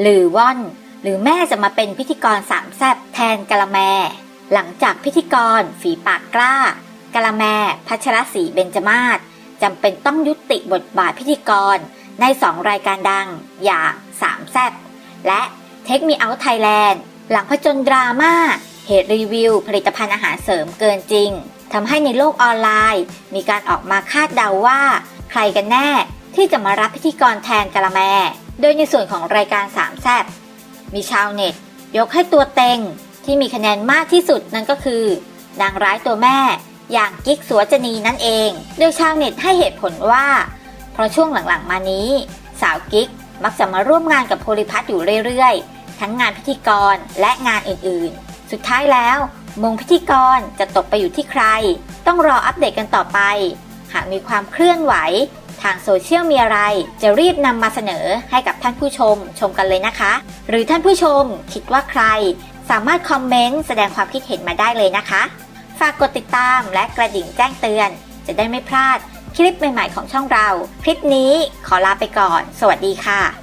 หรือว่อน หรือแม่จะมาเป็นพิธีกรสามแซบแทนกะละแม หลังจากพิธีกร ฝีปากกล้ากะละแม พัชรศรีเบญจมาศจำเป็นต้องยุติบทบาทพิธีกรในสองรายการดังอย่างสามแซบและเทคมีเอาไทยแลนด์หลังผจญดราม่าเหตุรีวิว ผลิตภัณฑ์อาหารเสริมเกินจริงทำให้ในโลกออนไลน์ มีการออกมาคาดเดาว่า ใครกันแน่ที่จะมารับพิธีกรแทนกะละแม โดยในส่วนของรายการสามแซบมีชาวเน็ต ยกให้ตัวเต็งที่มีคะแนนมากที่สุดนั่นก็คือ นางร้ายตัวแม่ อย่างกิ๊กสัวจนีนั่นเอง โดยชาวเน็ตให้เหตุผลว่า เพราะช่วงหลังๆมานี้ สาวกิ๊กมักจะมาร่วมงานกับโพลิพัทอยู่เรื่อยๆ ทั้งงานพิธีกรและงานอื่นๆ สุดท้ายแล้วมงพิธีกรจะตกไปอยู่ที่ใคร ต้องรออัปเดตกันต่อไป หากมีความเคลื่อนไหว ทางโซเชียลมีอะไร จะรีบนำมาเสนอให้กับท่านผู้ชมชมกันเลยนะคะ หรือท่านผู้ชมคิดว่าใคร สามารถคอมเมนต์แสดงความคิดเห็นมาได้เลยนะคะ ฝากกดติดตามและกระดิ่งแจ้งเตือน จะได้ไม่พลาดคลิปใหม่ๆของช่องเรา คลิปนี้ขอลาไปก่อน สวัสดีค่ะ